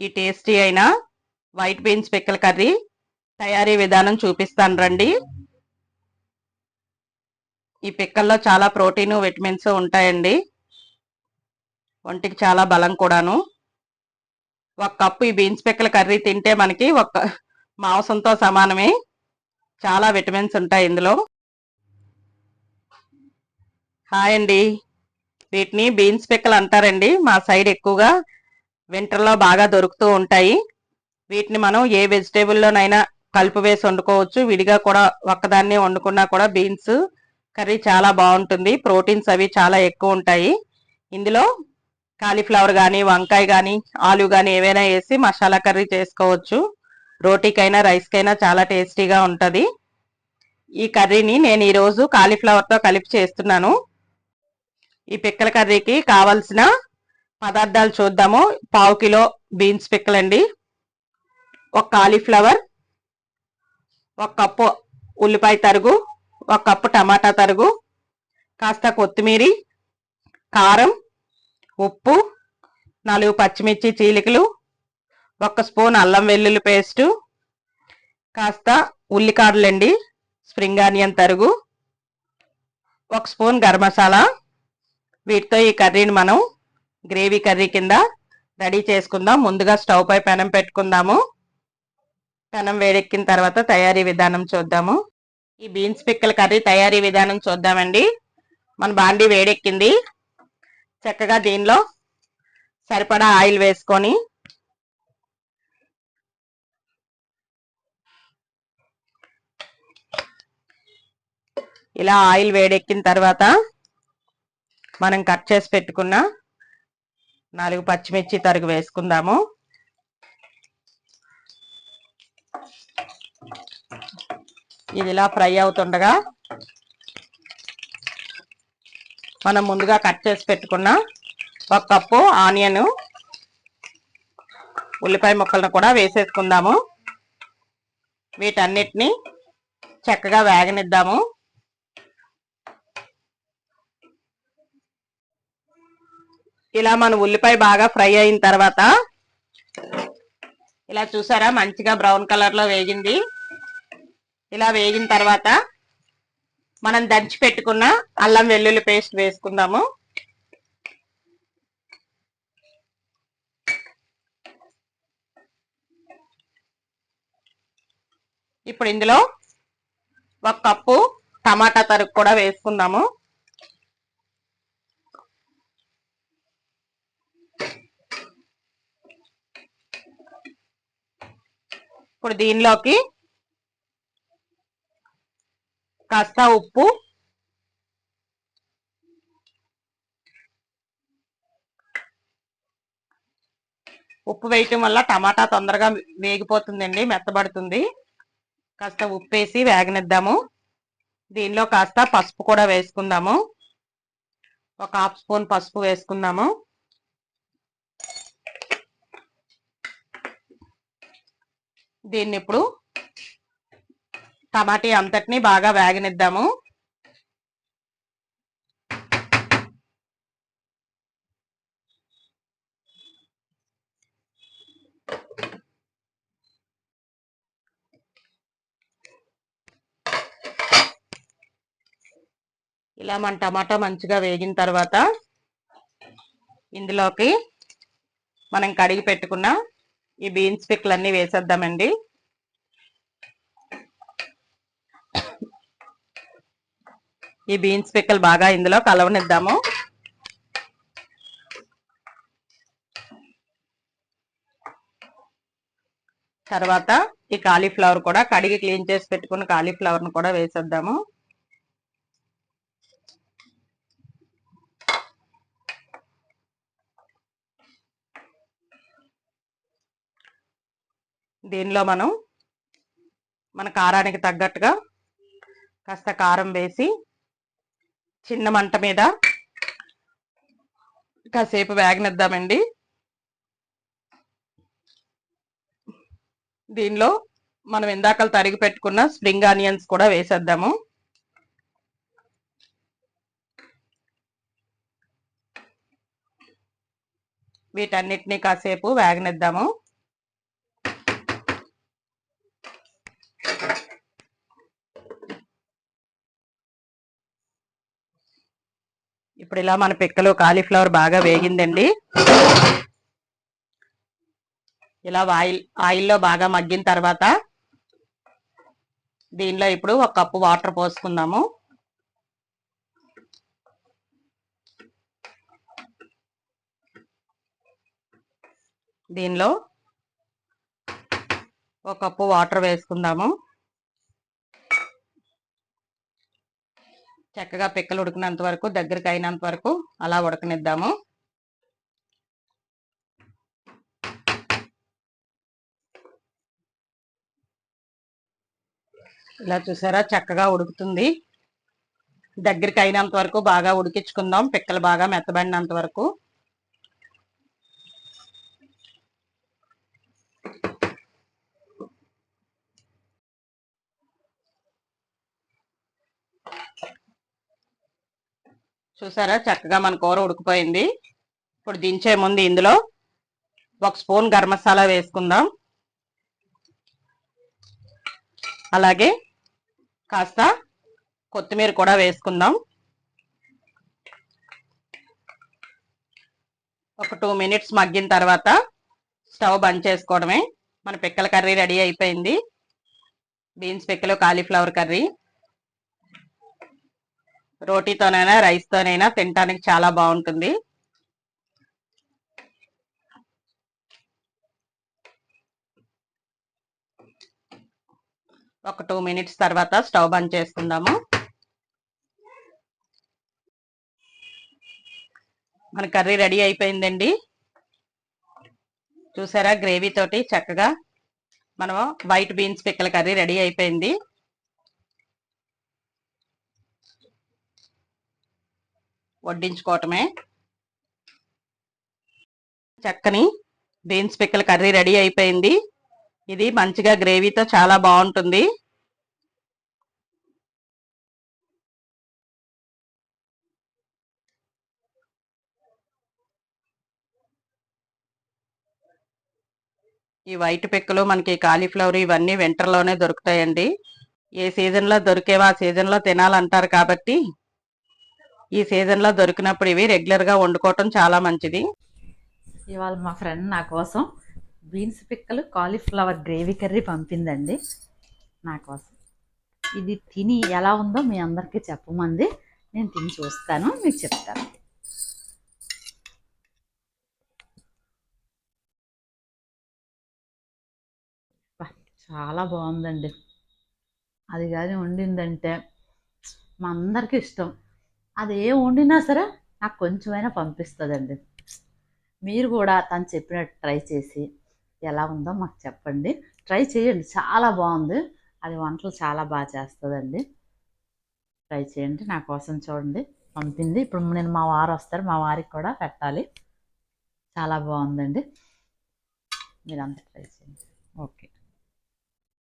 ఈ టేస్టీ అయిన white beans పిక్కల కర్రీ తయారీ విధానం చూపిస్తాను రండి. ఈ పిక్కల్లో చాలా ప్రోటీన్ విటమిన్స్ ఉంటాయండి. ఒంటికి చాలా బలం కూడాను. ఒక కప్పు ఈ బీన్స్ పిక్కల కర్రీ తింటే మనకి ఒక మాంసంతో సమానమే. చాలా విటమిన్స్ ఉంటాయి ఇందులో. హాయ్ అండి. వీటిని బీన్స్ పిక్కలు అంటారండి. మా సైడ్ ఎక్కువగా వింటర్లో బాగా దొరుకుతూ ఉంటాయి. వీటిని మనం ఏ వెజిటేబుల్లోనైనా కలుపు వేసి వండుకోవచ్చు. విడిగా కూడా ఒక్కదాన్ని వండుకున్నా కూడా బీన్స్ కర్రీ చాలా బాగుంటుంది. ప్రోటీన్స్ అవి చాలా ఎక్కువ ఉంటాయి. ఇందులో కాలీఫ్లవర్ కానీ వంకాయ కానీ ఆలు కానీ ఏవైనా వేసి మసాలా కర్రీ చేసుకోవచ్చు. రోటీకైనా రైస్కైనా చాలా టేస్టీగా ఉంటుంది. ఈ కర్రీని నేను ఈరోజు కాలీఫ్లవర్తో కలిపి చేస్తున్నాను. ఈ పిక్కల కర్రీకి కావలసిన పదార్థాలు చూద్దాము. పావు కిలో బీన్స్ పిక్కలండి. ఒక కాలీఫ్లవర్ ఒక కప్పు ఉల్లిపాయ తరుగు ఒక కప్పు టమాటా తరుగు కాస్త కొత్తిమీర కారం ఉప్పు నాలుగు పచ్చిమిర్చి చీలికలు ఒక స్పూన్ అల్లం వెల్లుల్లి పేస్టు కాస్త ఉల్లికాడలండి స్ప్రింగ్ ఆనియన్ తరుగు ఒక స్పూన్ గరం మసాలా. వీటితో ఈ కర్రీని మనం గ్రేవీ కర్రీ కింద రెడీ చేసుకుందాం. ముందుగా స్టవ్ పై పెనం పెట్టుకుందాము. పెనం వేడెక్కిన తర్వాత తయారీ విధానం చూద్దాము. ఈ బీన్స్ పిక్కల కర్రీ తయారీ విధానం చూద్దామండి. మన బాండి వేడెక్కింది. చక్కగా దీనిలో సరిపడా ఆయిల్ వేసుకొని ఇలా ఆయిల్ వేడెక్కిన తర్వాత మనం కట్ చేసి పెట్టుకున్న నాలుగు పచ్చిమిర్చి తరుగు వేసుకుందాము. ఇది ఇలా ఫ్రై అవుతుండగా మనం ముందుగా కట్ చేసి పెట్టుకున్న ఒక కప్పు ఆనియన్ ఉల్లిపాయ ముక్కలను కూడా వేసేసుకుందాము. వీటన్నిటిని చక్కగా వేగనిద్దాము. ఇలా మన ఉల్లిపాయ బాగా ఫ్రై అయిన తర్వాత ఇలా చూసారా మంచిగా బ్రౌన్ కలర్లో వేగింది. ఇలా వేగిన తర్వాత మనం దంచి పెట్టుకున్న అల్లం వెల్లుల్లి పేస్ట్ వేసుకుందాము. ఇప్పుడు ఇందులో ఒక కప్పు టమాటా తరుగు కూడా వేసుకుందాము. ఇప్పుడు దీనిలోకి కాస్త ఉప్పు ఉప్పు వేయటం వల్ల టమాటా తొందరగా వేగిపోతుందండి మెత్తబడుతుంది. కాస్త ఉప్పు వేసి వేగనిద్దాము. దీనిలో కాస్త పసుపు కూడా వేసుకుందాము. ఒక హాఫ్ స్పూన్ పసుపు వేసుకుందాము. దీన్ని ఇప్పుడు టమాటీ అంతటిని బాగా వేగనిద్దాము. ఇలా మన టమాటా మంచిగా వేగిన తర్వాత ఇందులోకి మనం కడిగి పెట్టుకున్న ఈ బీన్స్ పిక్కలన్నీ వేసేద్దామండి. ఈ బీన్స్ పిక్కలు బాగా ఇందులో కలవనిద్దాము. తర్వాత ఈ కాలీఫ్లవర్ కూడా కడిగి క్లీన్ చేసి పెట్టుకున్న కాలీఫ్లవర్ను కూడా వేసేద్దాము. దీనిలో మనం? మన కారానికి తగ్గట్టుగా కాస్త కారం వేసి చిన్న మంట మీద కాసేపు వేగనిద్దామండి. దీనిలో మనం ఇందాకలు తరిగి పెట్టుకున్న స్ప్రింగ్ ఆనియన్స్ కూడా వేసేద్దాము. వీటన్నిటిని కాసేపు వేగనిద్దాము. ఇప్పుడు ఇలా మన పిక్కలు కాలీఫ్లవర్ బాగా వేగిందండి. ఇలా ఆయిల్ ఆయిల్లో బాగా మగ్గిన తర్వాత దీనిలో ఇప్పుడు ఒక కప్పు వాటర్ పోసుకుందాము. దీనిలో ఒక కప్పు వాటర్ వేసుకుందాము. చక్కగా పిక్కలు ఉడికినంత వరకు దగ్గరికి అయినంత వరకు అలా ఉడకనిద్దాము. ఇలా చూసారా? చక్కగా ఉడుకుతుంది. దగ్గరికి అయినంత వరకు బాగా ఉడికించుకుందాం. పిక్కలు బాగా మెత్తబడినంత వరకు. చూసారా? చక్కగా మన కూర ఉడికిపోయింది. ఇప్పుడు దించే ముందు ఇందులో ఒక స్పూన్ గరం మసాలా వేసుకుందాం. అలాగే కాస్త కొత్తిమీర కూడా వేసుకుందాం. ఒక టూ మినిట్స్ మగ్గిన తర్వాత స్టవ్ బంద్ చేసుకోవడమే. మన పిక్కల కర్రీ రెడీ అయిపోయింది. బీన్స్ పిక్కలు కాలీఫ్లవర్ కర్రీ. రోటీతోనైనా రైస్తోనైనా తినటానికి చాలా బాగుంటుంది. ఒక టూ మినిట్స్ తర్వాత స్టవ్ బంద్ చేసుకుందాము. మన కర్రీ రెడీ అయిపోయిందండి. చూసారా గ్రేవీ తోటి చక్కగా మనం వైట్ బీన్స్ పిక్కల కర్రీ రెడీ అయిపోయింది. వడ్డించుకోవటమే. చక్కని బీన్స్ పిక్కల కర్రీ రెడీ అయిపోయింది. ఇది మంచిగా గ్రేవీతో చాలా బాగుంటుంది. ఈ వైట్ పిక్కలు మనకి కాలీఫ్లవర్ ఇవన్నీ వింటర్లోనే దొరుకుతాయండి. ఏ సీజన్లో దొరికేవా ఆ సీజన్లో తినాలంటారు కాబట్టి ఈ సీజన్లో దొరికినప్పుడు ఇవి రెగ్యులర్గా వండుకోవటం చాలా మంచిది. ఇవాళ మా ఫ్రెండ్ నా కోసం బీన్స్ పిక్కలు కాలీఫ్లవర్ గ్రేవీ కర్రీ పంపిందండి. నా కోసం. ఇది తిని ఎలా ఉందో మీ అందరికీ చెప్పమంది. నేను తిని చూస్తాను మీకు చెప్తాను. చాలా బాగుందండి. అది కానీ వండిందంటే మా అందరికీ ఇష్టం. అది ఏం వండినా సరే నాకు కొంచెమైనా పంపిస్తుందండి. మీరు కూడా తను చెప్పినట్టు ట్రై చేసి ఎలా ఉందో మాకు చెప్పండి. ట్రై చేయండి. చాలా బాగుంది. అది వంటలు చాలా బాగా చేస్తుందండి. ట్రై చేయండి. నా కోసం చూడండి. పంపింది. ఇప్పుడు నేను మా వారు వస్తారు. మా వారికి కూడా పెట్టాలి. చాలా బాగుందండి. మీరంతా ట్రై చేయండి.